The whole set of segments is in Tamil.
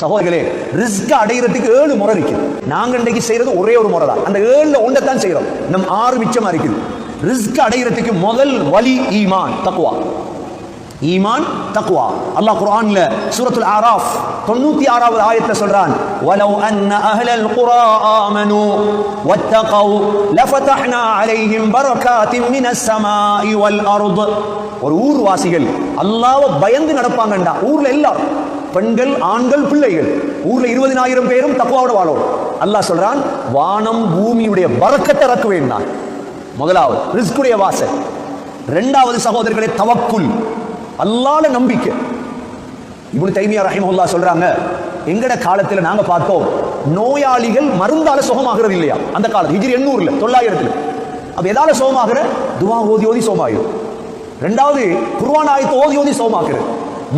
சகோதரர்களே ரிஸ்க் அடைகிறதுக்கு ஏழு முறை இருக்கு நாங்க இன்றைக்கு செய்யறது ஒரே ஒரு முறை தான். அந்த ஏழுல ஒன்றை தான் செய்யறோம் நம் ஆறு மிச்சமா இருக்குது. ரிஸ்க் அடைகிறதுக்கு முதல் வழி ஈமான் தக்குவா ஈமான் தக்குவா அல்லாஹ் குர்ஆன்ல சூரத்துல் ஆராஃப் 96வது ஆயத்துல சொல்றான் வலவ் அன்ன அஹ்லல் குரா ஆமனு வத்தகவ் லஃபதஹ்னா அலைஹிம் பரகாத்தின் மினஸ் ஸமாஇ வல் அர்த். ஒரு ஊர்வாசிகள் அல்லாஹ்வை பயந்து நடப்பாங்கண்டா. ஊர்ல எல்லாரும். பெண்கள் ஆண்கள் பிள்ளைகள். ஊர்ல இருபதினாயிரம் பேரும் தக்குவாவோட வாழும். அல்லாஹ் சொல்றான் வானம் பூமியுடைய வரக்கத்தை இறக்குவேன் நான். முதலாவது ரிஸ்குடைய வாசல். ரெண்டாவது சகோதரர்களே தவக்குல். அல்லால நம்பிக்கை. இப்படி தைமியா ரஹிமஹுல்லா சொல்றாங்க எங்கட காலத்துல நாங்க பார்த்தோம் நோயாளிகள் மருந்தால சுகமாகிறது இல்லையா? அந்த காலம் ஹிஜ்ரி எண்ணூறுல தொள்ளாயிரத்துல. அப்ப எதால சுகமாகிற? துவா ஓதி ஓதி சோமாயிரும் ரெண்டாவது குர்ஆன் ஆயத்தை ஓதி ஓதி சோமாக்குறது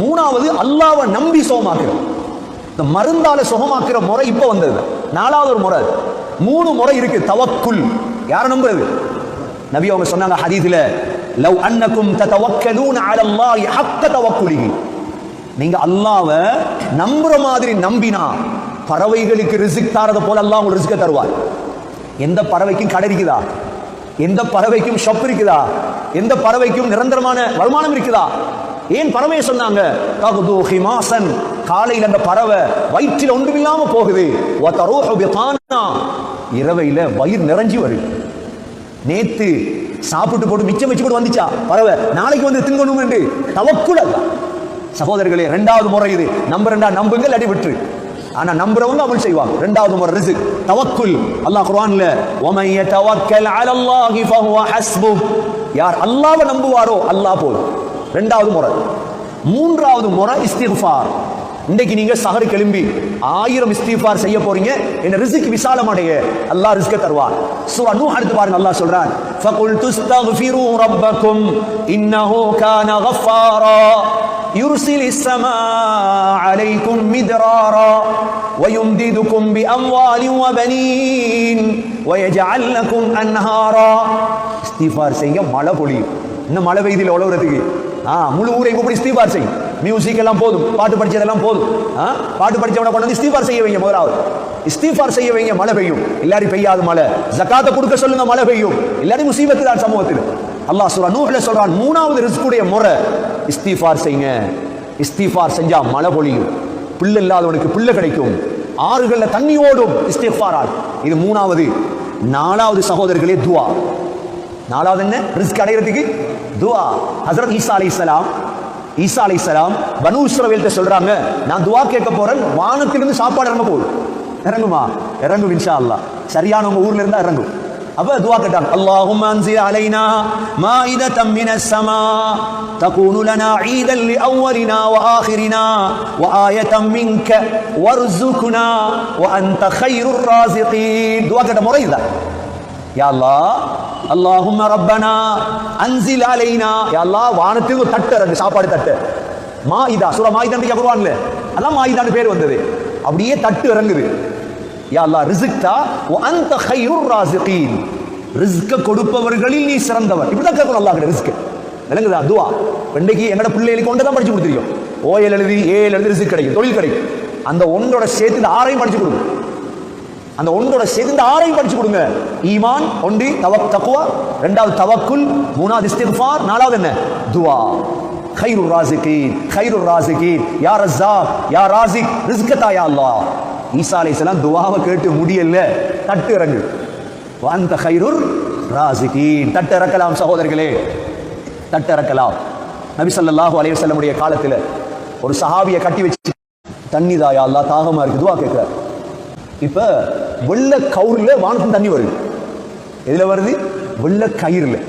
மூணாவது அல்லாவை நம்பி சுகமாக்குறோம் இந்த மருந்தால சுகமாக்குற முறை இப்ப வந்தது. நாலாவது ஒரு முறை மூணு முறை இருக்கு தவக்குல். யார நம்புறது? நபி அவங்க சொன்னாங்க ஹதீஸ்ல லவ் அன்னக்கும் ததவக்கலூன அலல்லாஹி ஹக்க தவக்குலிஹி. நீங்க அல்லாஹ்வை நம்புற மாதிரி நம்பினா பறவைகளுக்கு ரிஸ்க் தாரத போல அல்லாஹ் உங்களுக்கு ரிஸ்க் தருவார். எந்த பறவைக்கும் கடை இருக்குதா? எந்த பறவைக்கும் ஷப் இருக்குதா? எந்த பறவைக்கும் நிரந்தரமான வருமானம் இருக்குதா? ஏன் பறவையை சொன்னாங்க? தகுது ஹிமாசன். காலையில் அந்த பறவை வயிற்றில் ஒன்றுமில்லாம போகுது. வதரூஹு இரவையில வயிறு நிறைஞ்சி வருது. நேத்து சாப்பிட்டு போட்டு மிச்சம் வச்சு போட்டு வந்துச்சா பறவை. நாளைக்கு வந்து திங்கணும் என்று. தவக்குல சகோதரர்களே ரெண்டாவது முறை இது. நம்ப ரெண்டா நம்புங்கள் அடி விட்டு ஆனா நம்புறவங்க அமல் செய்வாங்க. ரெண்டாவது முறை ரிஸ்க் தவக்குல். அல்லாஹ் குர்ஆன்ல வமன் யதவக்கல் அலல்லாஹி ஃபஹுவ ஹஸ்பு. யார் அல்லாஹ்வை நம்புவாரோ அல்லாஹ் போதும். ரெண்டாவது முறை மூன்றாவது முறை இஸ்திக்ஃபார் இன்னைக்கு நீங்க சஹர் கிளம்பி ஆயிரம் இஸ்திஃபார் செய்ய போறீங்க என்ன ரிஸ்க் விசாலம் அடைய அல்லாஹ் ரிஸ்க தருவார் சூரா நூஹ் அடுத்து பாருங்க அல்லாஹ் சொல்றான் ஃபகுல் துஸ்தக்ஃபிரு ரப்பக்கும் இன்னஹு கான கஃபாரா يرسل السماء عليكم مدرارا ويمددكم بأموال وبنين ويجعل لكم أنهارا استغفار செய்ய மழை பொழியும் இன்னும் மழை பெய்தில் உழவுறதுக்கு ஆ முழு ஊரை கூப்பிடி ஸ்தீபார் செய்யும் மியூசிக் எல்லாம் போதும். பாட்டு படிச்சதெல்லாம் போதும். ஆ பாட்டு படிச்சவனை கொண்டு வந்து ஸ்தீபார் செய்ய வைங்க முதலாவது. இஸ்தீஃபார் செய்ய வைங்க மழை பெய்யும். எல்லாரும் பெய்யாது மழை. ஜக்காத்தை கொடுக்க சொல்லுங்க மழை பெய்யும். எல்லாரும் முசீபத்து தான் சமூகத்தில். அல்லாஹ் சொல்றான் நூல சொல்றான் மூணாவது ரிஸ்குடைய முறை. இஸ்தீஃபார் செய்யுங்க இஸ்தீஃபார் செஞ்சா மழை பொழியும். பிள்ளை இல்லாதவனுக்கு பிள்ளை கிடைக்கும். ஆறுகளில் தண்ணி ஓடும். இஸ்திஃபாரால். இது மூணாவது. நாலாவது சகோதரர்களே துவா. நாலாவது என்ன ரிஸ்க் அடைகிறதுக்கு துவா ஹசரத் ஈசா அலி இஸ்லாம் ஈசா அலி இஸ்லாம் பனு இஸ்ரவேல்கிட்ட சொல்றாங்க நான் துவா கேட்க போறேன் வானத்திலிருந்து சாப்பாடு இறங்க போகுது இறங்குமா இறங்கும் இன்ஷா அல்லா சரியான உங்க ஊர்ல இருந்தா இறங்கும் அப்ப துவா கேட்டாங்க அல்லாஹும் அன்சில் அலைனா மாயிதத்தம் மின சமா தகூனு லனா ஈதல் லி அவ்வலினா வ ஆஹிரினா வ ஆயத்தம் மின்க வர்சுகுனா வ அந்த ஹைருர் ராசிகீன் துவா கேட்ட முறை இதுதான் யா அல்லாஹ் ரப்பனா அன்சில் அலைனா. யா வானத்துக்கு ஒரு தட்டு இறங்கு சாப்பாடு தட்டு. மாயிதா சூரா மாயிதா குருவான்ல அதான் மாயிதான்னு பேர் வந்தது. அப்படியே தட்டு இறங்குது. யா அல்லாஹ் ரிஸ்க்தா அந்த அன்த ராசிகீன். ரிஸ்க கொடுப்பவர்களில் நீ சிறந்தவர் இப்படி தான் கேட்கணும் அல்லாஹ் கிட்ட ரிஸ்க் விளங்குதா? துவா. இன்னைக்கு எங்கட பிள்ளைகளுக்கு ஒன்றை தான் படிச்சு கொடுத்துருக்கோம். ஓஎல் எழுதி ஏஎல் எழுதி ரிஸ்க் கிடைக்கும் தொழில் கிடைக்கும். அந்த ஒன்றோட சேர்த்து இந்த ஆறையும் படிச்சு கொடுக்கும். அந்த ஒன்றோட சேர்ந்து ஆறையும் படிச்சு கொடுங்க. ஈமான் ஒன்று தவக் தக்குவா ரெண்டாவது தவக்குல் மூணாவது இஸ்திஃபார் நாலாவது என்ன? துவா. خير الرازقين خير الرازقين يا رزاق يا رازق رزقتا يا الله ஈசா அலைஹிஸ்ஸலாம் துவாவை கேட்டு முடியல. தட்டு இறங்கு. வந்த கைரூர் ராசிகீன். தட்டு இறக்கலாம் சகோதரர்களே. தட்டு இறக்கலாம். நபி சல்லாஹு அலைவசல்லமுடைய காலத்தில் ஒரு சஹாபியை கட்டி வச்சு தண்ணிதா யா அல்லா தாகமா இருக்கு துவா கேட்குறாரு இப்போ வெள்ள கவுரில் வானத்தின் தண்ணி வருது. எதுல வருது? வெள்ள கயிறுல.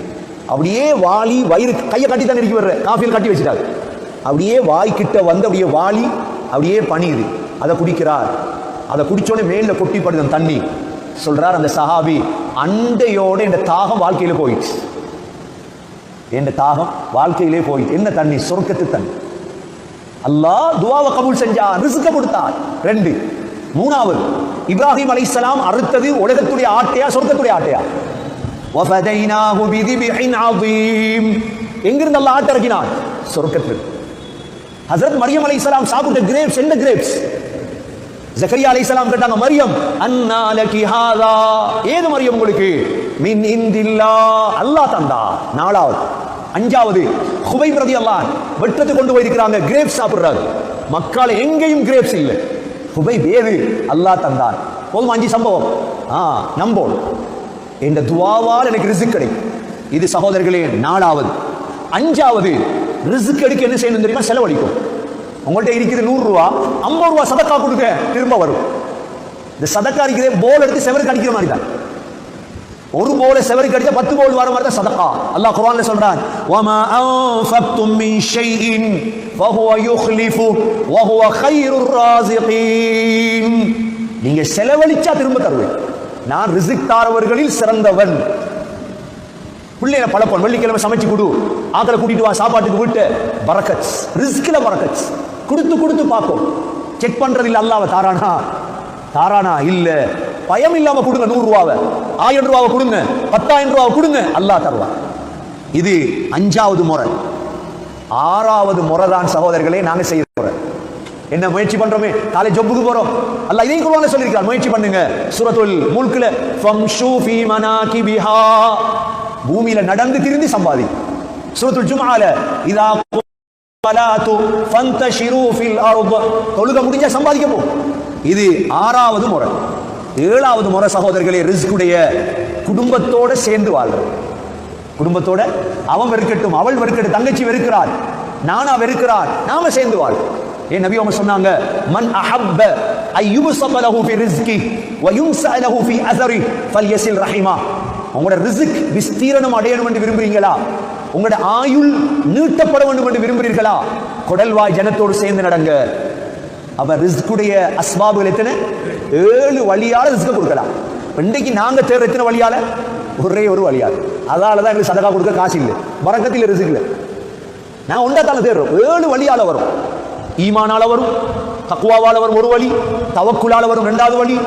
அப்படியே வாளி வயிறு கையை கட்டி தான் இறக்கி வர்ற. காஃபியில் கட்டி வச்சுட்டாங்க. அப்படியே வாய் கிட்ட வந்து அப்படியே வாலி அப்படியே பணியுது. அதை குடிக்கிறார். அதை குடிச்சோடனே மேல கொட்டிப்படுது அந்த தண்ணி. சொல்றார் அந்த சஹாபி அண்டையோட இந்த தாகம் வாழ்க்கையில போயிடுச்சு. என் தாகம் வாழ்க்கையிலே போயிடுச்சு. என்ன தண்ணி? சொர்க்கத்து தண்ணி. அல்லாஹ் துவாவை கபூல் செஞ்சான் ரிசுக்க கொடுத்தான். ரெண்டு. மூணாவது இப்ராஹிம் அலி அறுத்தது உலகத்துடைய ஆட்டையா சொர்க்கத்துடைய ஆட்டையா? எங்கிருந்து அல்ல ஆட்டை இறக்கினான்? சொர்க்கத்தில் ஹசரத் மரியம் அலி இஸ்லாம் கிரேப்ஸ் எந்த கிரேப்ஸ் ஜக்கரியா அலி இஸ்லாம் கேட்டாங்க மரியம் அன்னாலகி ஹாதா? ஏது மரியம் உங்களுக்கு? மின் இந்தில்லா. அல்லாஹ் தந்தா. நாலாவது. அஞ்சாவது. ஹுபை பிரதி அல்லாஹ் வெற்றத்தை கொண்டு போயிருக்கிறாங்க. கிரேப்ஸ் சாப்பிடுறாரு. மக்கால எங்கேயும் கிரேப்ஸ் இல்லை. குபை வேறு அல்லாஹ் தந்தான் போதும் அஞ்சு சம்பவம்? ஆ நம்போம் இந்த துவாவால் எனக்கு ரிசுக் கிடைக்கும் இது சகோதரர்களே நாலாவது. அஞ்சாவது ரிசுக் எடுக்க என்ன செய்யணும் தெரியுமா? செலவழிக்கும். உங்கள்கிட்ட இருக்குது நூறு ரூபா ஐம்பது ரூபா சதக்கா கொடுக்க திரும்ப வரும். இந்த சதக்கா இருக்கிறதே போல் எடுத்து செவருக்கு அடிக்கிற மாதிரி தான். ஒரு போல செவரி அடிச்சா பத்து போல் வர மாதிரி தான் சதக்கா. அல்லாஹ் குர்ஆன்ல சொல்றான் வமா அன்ஃபக்தும் மின் ஷைஇன் ஃபஹுவ யுக்லிஃபு வஹுவ கைருர் ராஸிகீன் நீங்க செலவழிச்சா திரும்ப தருவேன். நான் ரிசிக் தாரவர்களில் சிறந்தவன். பிள்ளைகளை பழப்பம் வெள்ளிக்கிழமை சமைச்சு கொடு. ஆக்களை கூட்டிட்டு வா சாப்பாட்டுக்கு விட்டு. பரக்கட்ஸ் ரிஸ்கில பரக்கட்ஸ் கொடுத்து கொடுத்து பார்ப்போம். செக் பண்றது இல்லை அல்லாவ தாரானா? தாரானா? இல்ல. பயம் இல்லாம கொடுங்க நூறு ரூபாவை. ஆயிரம் ரூபாவை கொடுங்க பத்தாயிரம் ரூபாவை கொடுங்க அல்லாஹ் தருவான் இது அஞ்சாவது முறை. ஆறாவது முறை தான் சகோதரர்களே நாங்க செய்ய போறோம் என்ன முயற்சி பண்றோமே? காலை ஜொப்புக்கு போறோம். அல்ல இதையும் குருவான சொல்லியிருக்கார் முயற்சி பண்ணுங்க. சுரத்துல் முல்க்ல ஃபம்ஷு மனாகி பிஹா பூமியில நடந்து திரிந்து சம்பாதி. சுரத்துல் ஜுமால இதா ஸலாத்து ஃபந்தஷிரு ஃபில் அர்த். தொழுக முடிஞ்சா சம்பாதிக்க போ இது ஆறாவது முறை. ஏழாவது முறை சகோதரர்களே ரிஸ்குடைய குடும்பத்தோட சேர்ந்து வாழ்றது குடும்பத்தோட அவன் வெறுக்கட்டும் அவள் வெறுக்கட்டும் தங்கச்சி வெறுக்கிறாள் நானா வெறுக்கிறாள் நாம சேர்ந்து வாழ். ஏன் நபி அவங்க சொன்னாங்க மன் அஹப்ப அய்யுபஸப லஹு ஃபி ரிஸ்கி வ யும்ஸஅ லஹு ஃபி அஸரி ஃபல்யஸில் ரஹிமா. உங்களோட ரிஸ்க் விஸ்தீரணம் அடையணும் என்று விரும்புறீங்களா? உங்களோட ஆயுள் நீட்டப்பட வேண்டும் என்று விரும்புறீர்களா? குடல்வாய் ஜனத்தோடு சேர்ந்து நடங்க. அப்ப ரிஸ்குடைய அஸ்பாபுகள் எத்தனை? ஏழு வழியால ரிஸ்க கொடுக்கலாம். இன்றைக்கு நாங்க தேர்ற எத்தனை வழியால? ஒரே ஒரு வழியால. அதால தான் எங்களுக்கு சதகா கொடுக்க காசு இல்லை. வரக்கத்தில் ரிஸ்க் இல்லை. நான் ஒன்றத்தால தேடுறோம். ஏழு வழியால வரும். ஈமானால வரும். தக்குவாவால் வரும் ஒரு வழி. தவக்குலால வரும் ரெண்டாவது வழி.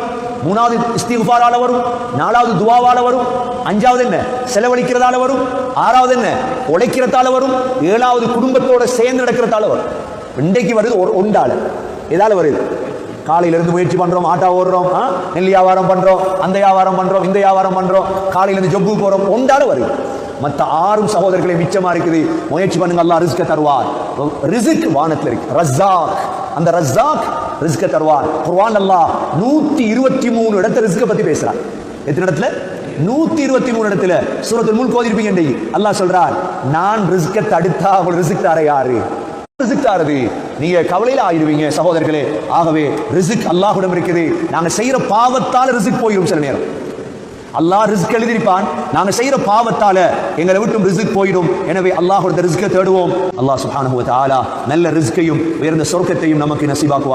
மூணாவது இஸ்திகுபாரால வரும். நாலாவது துவாவால வரும். அஞ்சாவது என்ன? செலவழிக்கிறதால வரும். ஆறாவது என்ன? உழைக்கிறதால வரும். ஏழாவது குடும்பத்தோட சேர்ந்து நடக்கிறதால வரும். இன்றைக்கு வருது ஒரு ஒன்றால. எதால வருது காலையில இருந்து முயற்சி பண்றோம் ஆட்டா ஓடுறோம் நெல் வியாபாரம் பண்றோம் அந்த வியாபாரம் பண்றோம் இந்த வியாபாரம் பண்றோம் காலையில இருந்து ஜொப்பு போறோம் ஒன்றால வருது மத்த ஆறும் சகோதரர்களை மிச்சமா இருக்குது. முயற்சி பண்ணுங்க அல்லா ரிஸ்க தருவார். ரிஸ்க் வானத்துல இருக்கு. ரஸ்ஸாக். அந்த ரஸ்ஸாக் ரிஸ்க தருவார். குர்வான் அல்லா நூத்தி இருபத்தி மூணு இடத்துல ரிஸ்க பத்தி பேசுறான். எத்தனை இடத்துல? நூத்தி இருபத்தி மூணு இடத்துல. சூரத்தில் முழு கோதிருப்பீங்க இன்னைக்கு அல்லாஹ் சொல்றார் நான் ரிஸ்க தடுத்தா அவள் ரிஸ்க் தர யாரு ரிஸ்க் தாரது. நீங்க கவலையில ஆயிடுவீங்க சகோதரர்களே. ஆகவே ரிசுக் அல்லாஹுடம் இருக்குது. நாங்க செய்யற பாவத்தால ரிசிக் போயிடும் சில நேரம். அல்லாஹ் ரிஸ்க் எழுதியிருப்பான். நாங்க செய்யற பாவத்தால எங்களை விட்டும் ரிஸ்க் போயிடும். எனவே அல்லாஹோட ரிஸ்கை தேடுவோம். அல்லாஹ் சுப்ஹானஹு வ நல்ல ரிஸ்கையும் உயர்ந்த சொர்க்கத்தையும் நமக்கு நசிவாக்குவான்